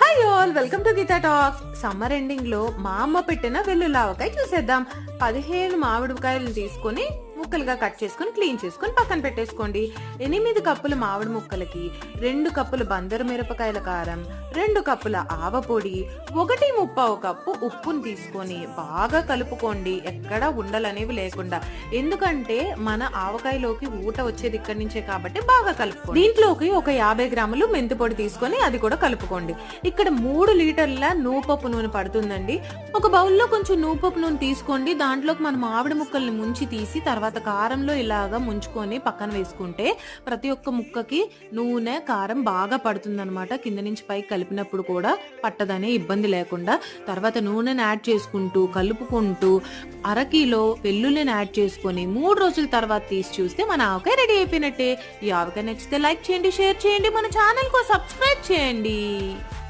Hi all welcome to Geeta talk summer ఎండింగ్లో మా అమ్మ పెట్టిన వెల్లు ఆవకాయ చూసేద్దాం. పదిహేను మామిడికాయలను తీసుకొని ముక్కలుగా కట్ చేసుకొని క్లీన్ చేసుకొని పక్కన పెట్టేసుకోండి. ఎనిమిది కప్పుల మామిడి ముక్కలకి రెండు కప్పుల బందరు మిరపకాయల కారం రెండు కప్పుల ఆవపొడి ఒకటి ముప్పావు కప్పు ఉప్పుని తీసుకొని బాగా కలుపుకోండి. ఎక్కడ ఉండలనేవి లేకుండా. ఎందుకంటే మన ఆవకాయలోకి ఊట వచ్చేది ఇక్కడి నుంచే కాబట్టి బాగా కలుపుకోండి. దీంట్లోకి ఒక యాభై గ్రాములు మెంతి పొడి తీసుకొని అది కూడా కలుపుకోండి. ఇక్కడ మూడు లీటర్ల నూపప్పు నూనె పడుతుందండి. ఒక బౌల్లో కొంచెం నూపప్పు నూనె తీసుకోండి. దాంట్లోకి మనం మామిడి ముక్కల్ని ముంచి తీసి తర్వాత కారంలో ఇలాగా ముంచుకొని పక్కన వేసుకుంటే ప్రతి ఒక్క ముక్కకి నూనె కారం బాగా పడుతుందన్నమాట. కింద నుంచి పైకి కలిపినప్పుడు కూడా పట్టదనే ఇబ్బంది లేకుండా తర్వాత నూనెని యాడ్ చేసుకుంటూ కలుపుకుంటూ అరకిలో వెల్లుల్లిని యాడ్ చేసుకొని మూడు రోజుల తర్వాత తీసి చూస్తే మన ఆవకాయ రెడీ అయిపోయినట్టే. ఈ ఆవకాయ నచ్చితే లైక్ చేయండి షేర్ చేయండి మన ఛానల్కు సబ్స్క్రైబ్ చేయండి.